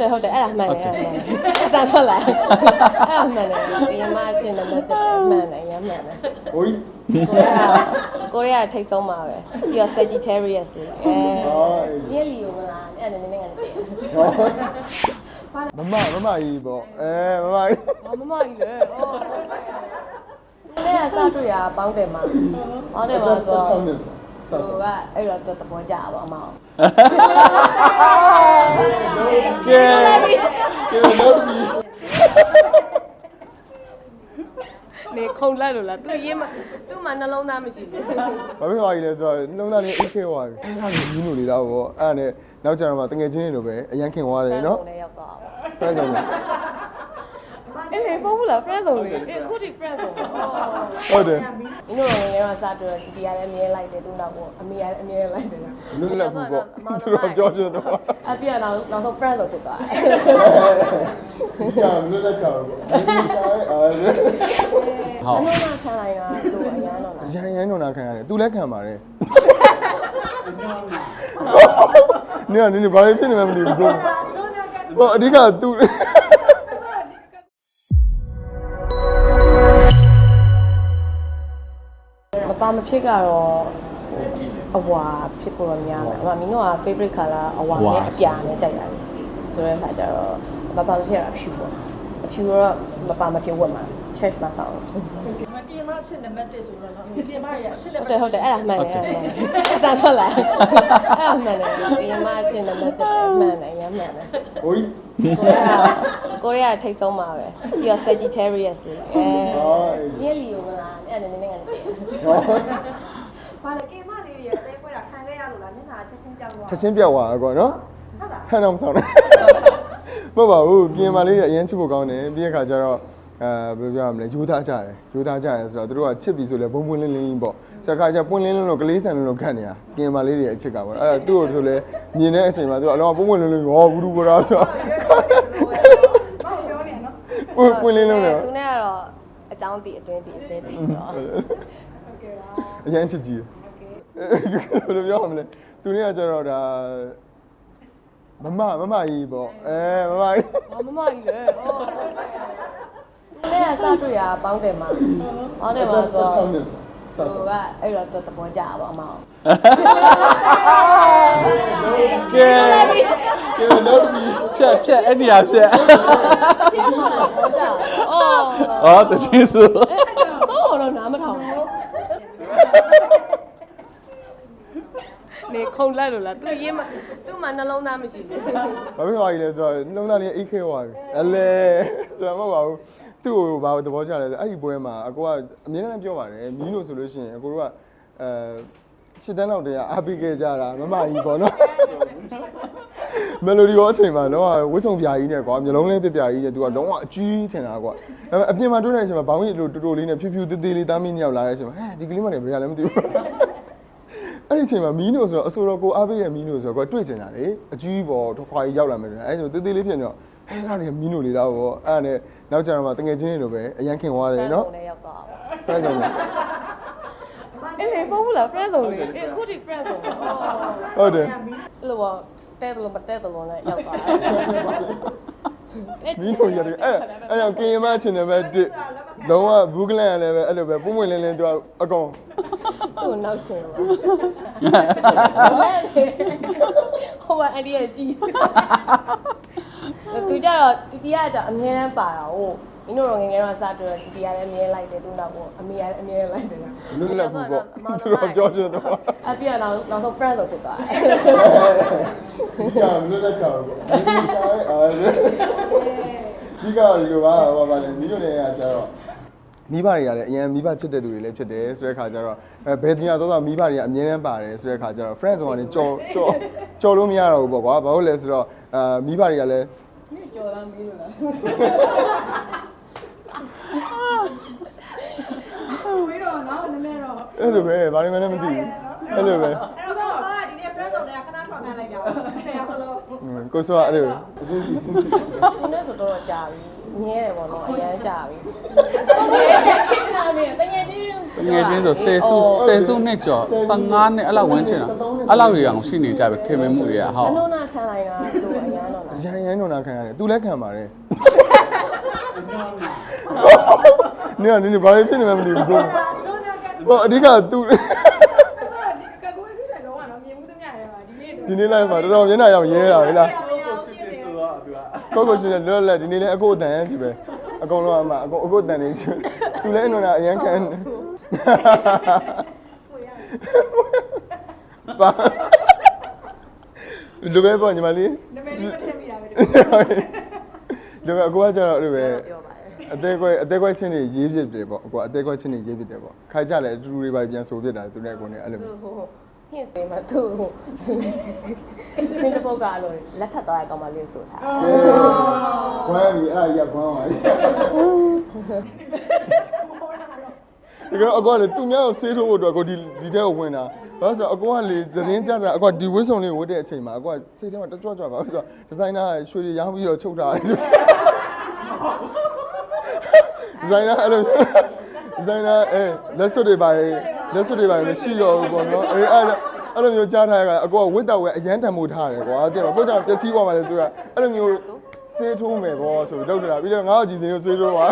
တယ်ဟုတ်တယ်အဲ့ဒါမှန်တယ်အဲ့ဒါမှန်တယ်အတန်ထွက်လာအဲ့ဒါမှန်တယ်အရင်မှအချင်းလည်းတက်တယ်မှန်တယ်ရမ်းမှန်တယ်ဟိုကြီးကိုရီးယားထိတ်ဆုံးပါပဲပြီးတော့ Sagittarius လေအဲဟောမြက်လီကိုမလားအဲ့ဒါနည်းနည်းငါတည်းမမမမကြီးပေါ့အဲမမကြီးဘာမမကြီးလဲဟောအဲ့ဒါစတွေ့ရပေါင်းတယ်မှာပေါင်းတယ်မှာဆို6နှစ်စ ဆိုစကအဲ့တော့တဘောကြပါအမောင်ကဲကဲတော့ဒီနေခုံလိုက်လို့လားသူရေးမသူ့မှာနှလုံးသားမရှိဘူးဘာဖြစ်သွားကြီးလဲဆိုတော့နှလုံးသားလေးအိတ်ခဲသွားပြီအဲ့ဒါကြီးမင်းတို့လေးတော့ပေါ့အဲ့ဒါနဲ့နောက်ကျတော့မှတငယ်ချင်းတွေလိုပဲအရန်ခင်သွားတယ်နော်လည်းရောက်သွားပါဖဲကြောင့် အဲ့လေပုံဘူးလား friend ဆုံးလေအဲ့အခုဒီ friend ဆုံးဟုတ်တယ်မင်းတို့ငယ်ငယ်ကစားတွေ့ဒီတရားလည်းအမြဲလိုက်တယ်သူနောက်ကအမေလည်းအမြဲလိုက်တယ်လွတ်လပ်ဘူးပေါ့သူတို့ပြောချင်တော့အပြည့်နောက်နောက်ဆုံး friend ဆုံးဖြစ်သွားတယ်ကြာမလို့လက်ချောင်းပေါ့ဒီချိုင်းအဲအလုံးမဆန်းလိုက်တာသူအရန်တော့လားရန်ရန်တော့နာခံရတယ်သူလည်းခံပါတယ်နေရနေနေဘာဖြစ်နေမှမသိဘူးကိုပေါ့အဓိကသူ ပါမဖြစ်ကတော့အဝါဖြစ်ပေါ်တော့များတယ်။အမမင်းတို့က favorite color အဝါနဲ့အပြာနဲ့ကြိုက်ရတယ်။ဆိုတဲ့အခါကျတော့မပါမဖြစ်ရတာဖြူပေါ့။အဖြူတော့မပါမဖြစ်ဝတ်မှာ church မှာဆောင်းဟုတ်မကင်မအချက်နံပါတ်1ဆိုတော့နော်ကင်မရဲ့အချက်နံပါတယ်တ်ဟုတ်တယ်အဲ့ဒါမှန်တယ်အဲ့ဒါမှန်တယ်အတန်ထွက်လာအဲ့ဒါမှန်တယ်အရင်မှအချင်းလည်းတက်တယ်မှန်တယ်ရမ်းမှန်တယ်ဟိုကြီးကိုရီးယားထိတ်ဆုံးပါပဲပြီးတော့ Sagittarius လေအဲဟောမြက်လီ ကိုမလားအဲ့ဒါနည်းနည်းငါတည်းဘာလဲကင်မလေးရဲ့အသေးပွဲတာခံခဲ့ရလို့လားမျက်နှာချက်ချင်းကြောက်သွားချက်ချင်းပြောက်သွားကွာနော်ဆန်းတော့မဆောင်နဲ့မဟုတ်ပါဘူးပြင်မာလေးတွေအရင်ချစ်ဖို့ကောင်းတယ်ပြီးတဲ့ခါကျတော့အဲဘယ်လိုပြောရမလဲယူသားကြတယ်ယူသားကြတယ်ဆိုတော့သူတို့ကချစ်ပြီဆိုလဲဘုံပွင့်လင်းလင်းပေါ့စကားကျပွင့်လင်းလင်းလို့ကလေးဆန်လင်းလို့ခတ်နေတာပြင်မာလေးတွေအချစ်ကပေါ့အဲ့ဒါသူ့ကိုဆိုလဲမြင်တဲ့အချိန်မှာသူကအလုံးပွင့်ပွင့်လင်းလင်းဟောဘူးဘူးဘောဆိုမောက်ပြောနေနော်ပွင့်ပွင့်လင်းလင်းလေသူနဲ့ကတော့အ ကြောင်းတည်အတွင်းတည်အသေးတည်ဆိုတော့ အရင်ချစ်ကြည့်ဘယ်လိုပြောရမလဲသူเนี่ยကျတော့ဒါမမမမကြီးပေါ့အဲမမကြီး ဘာမမကြီးလဲဟောသူနဲ့ကစတွေ့ရပေါင်းတယ်မှာပေါင်းတယ်မှာဆိုတော့ 6နှစ်စစဆိုကအဲ့တော့တဘောကြပါအမောင်ကဲကဲတော့ဒီဖြတ်ဖြတ်အဲ့နေရာဖြတ်ရှင်းပါလားဘောကြအော်အော်တချင်းဆိုစိုးတော့နားမထောင်ဘူးနေခုံလိုက်လို့လားသူရေးမသူ့မှာနှလုံးသားမရှိဘူးဘာဖြစ်သွားကြီးလဲဆိုတော့နှလုံးသားလေးအိတ်ခဲသွားပြီအလဲကျွန်တော်မဟုတ်ပါဘူး သူ့ကိုဘာသဘောကျလဲဆိုအဲ့ဒီပွဲမှာအကိုကအမြဲတမ်းပြောပါတယ်မီးလို့ဆိုလို့ရှိရင်အကိုတို့ကအဲရှစ်တန်းလောက်တည်းကအားပေးခဲ့ကြတာမမကြီးပေါ့နော်မယ်လိုဒီရောအချိန်မှာတော့ဝစ်စုံပြာကြီးနဲ့ကွာမျိုးလုံးလေးပြပြကြီးနဲ့သူကလုံးဝအကြီးထင်တာကွာဒါပေမဲ့အပြင်မှာတွေ့တဲ့အချိန်မှာဘောင်းကြီးလိုတူတူလေးနဲ့ဖြူဖြူသေးသေးလေးသားမင်းညောက်လာတဲ့အချိန်မှာဟဲ့ဒီကလေးမလည်းဘယ်ရလဲမသိဘူးအဲ့ဒီအချိန်မှာမီးနိုဆိုတော့အဆိုတော်ကိုအားပေးရဲ့မီးနိုဆိုတော့ကိုတွေ့ကျင်တာလေအကြီးပေါ်တော့ခွာကြီးရောက်လာမယ်အဲ့ဒါဆိုတေးသေးလေးဖြစ်နေတော့ဟဲ့အဲ့ဒါတွေကမီးနိုလေးတော့ပေါ့အဲ့ဒါနဲ့ နောက်ကျတော့မှတငယ်ချင်းတွေလိုပဲအရန်ခင်သွားတယ်နော်လည်းရောက်သွားပါဖဲကြောင့်အဲ့လေပုံဘူးလား friend ဆုံးလေအဲ့အခုဒီ friend ဆုံးဟုတ်တယ်အဲ့လိုပေါ့တဲတယ်လို့မတဲတယ်လို့လည်းရောက်သွားမီးနိုရတယ်အဲ့အဲ့ကြောင့်ကင်မချင်တယ်ပဲတစ်လုံးဝဘူးကလန်ရလည်းပဲအဲ့လိုပဲပုံမွင့်လင်းလင်းသူကအကောင်သူ့နောက်ရှင်ပါဟိုကအဲ့ဒီကြည့် သူကြတော့တီတီကကြအမြဲတမ်းပါတာဟုတ်မင်းတို့ငငယ်တော့စတွေ့တီတီကလည်းအမြဲလိုက်တယ်သူနောက်ကအမေကလည်းအမြဲလိုက်တယ်လွတ်လပ်ဘူးပေါ့သူတို့ပြောချင်တော့အပြည့်နောက်နောက်ဆုံး friend ဆိုဖြစ်သွားတယ်ကြာမလို့လက်ချောင်းပေါ့ဒီချိုင်းအဲဒီကဒီလိုပါဘာပါလဲမီးတို့လည်းကကျတော့ မိဘတွေကလည်းအရင်မိဘချစ်တဲ့သူတွေလည်းဖြစ်တယ်ဆိုတဲ့ခါကျတော့အဲဘယ်တင်ရတော့မိဘတွေကအမြဲတမ်းပါတယ်ဆိုတဲ့ခါကျတော့ friend ဆိုတာနေကြော်ကြော်ကြော်လို့မရတော့ဘူးပေါ့ကွာဘာလို့လဲဆိုတော့အာမိဘတွေကလည်းကြော်လားမင်းလို့လားဝေးတော့နော်နည်းနည်းတော့အဲ့လိုပဲဘာလို့မှလည်းမသိဘူးအဲ့လိုပဲအဲ့တော့ဟာဒီနေ့ friend ဆောင်တွေကခဏထောင်ခံလိုက်ကြပါဘယ်ရလို့ ကိုဆိုကအဲ့လိုသူနဲ့ဆိုတော့ကြာပြီမြဲတယ်ပေါ့နော်အရင်ကြာပြီမြဲတယ်ခင်ဗျာနေတကယ်ကြီးငယ်ချင်းဆိုဆယ်စုဆယ်စုနှစ်ကျော်15နှစ်အဲ့လောက်ဝန်းကျင်တာအဲ့လောက်တွေအောင်ရှိနေကြပဲခင်မင်မှုတွေကဟောအနုနာခံလိုက်တာသူအရန်တော့ရန်ရန်တော့နာခံရတယ်သူလည်းခံပါတယ်နင်ကနင်ဘာဖြစ်နေမှမသိဘူးကိုဟောအဓိကသူ ဒီကကွေးပြီးတယ်တော့ကတော့မြင်မှုသမျှရဲပါ ဒီနေ့ဒီနေ့လိုက်မှာတော်တော်မျက်နှာရောင်ရဲတာပဲလားကိုကိုဖြစ်တယ်ဆိုတော့သူကကိုကိုရှင်လည်းလောလောဒီနေ့လည်းအကိုအတန်ကြီးပဲအကုန်လုံးအမအကိုအကိုအတန်နေရှိသူလည်းအနွန်နာအရန်ခံပါလူပဲပေါ့ညီမလေးနမည်လေးမထည့်မိတာပဲလူပဲအကိုကကျတော့အဲ့လိုပဲပြောပါတယ်အသေးခွဲအသေးခွဲချင်းတွေရေးဖြစ်တယ်ပေါ့အကိုအသေးခွဲချင်းတွေရေးဖြစ်တယ်ပေါ့ခိုင်ကြလည်းအတူတူတွေပါပြန်ဆိုဖြစ်တာသူနဲ့အကိုနဲ့အဲ့လိုဟို ဟိုဟင်းစေးမှာသူ့ဟိုစင်တပုတ်ကအဲ့လိုလက်ထပ်သွားတဲ့ကောင်မလေးဆိုထားဝမ်းပြီအဲ့ဒါကြီးကခွမ်းပါပြီဒီကအကောကလေသူများကိုဆေးထိုးဖို့အတွက်အကောဒီဒီတဲကိုဝင်တာဘာလို့ဆိုတော့အကောကလေသတင်းကြတာအကောဒီဝစ်စုံလေးဝတ်တဲ့အချိန်မှာအကောကစိတ်ထဲမှာတကြွကြွပါလို့ဆိုတော့ဒီဇိုင်နာရွှေတွေရောင်းပြီးတော့ချုပ်ထားတယ်လို့ဒီဇိုင်နာအဲ့လိုဒီဇိုင်နာအဲလက်စွပ်တွေပါလ က်စွပ်တွေပါမရှိတော့ဘူးပေါ့နော်အေးအဲ့အဲ့လိုမျိုးကြားထားရတာအကောကဝတ်တော့ဝဲအရန်တံမိုးထားတယ်ကွာတဲ့ကိုကြောင့်ပျက်စီးသွားမှလည်းဆိုတာအဲ့လိုမျိုးဆေးထိုးမယ်ပေါ့ဆိုပြီးလောက်တာပြီးတော့ငါ့ကိုကြည်စင်ကိုဆေးထိုးပါ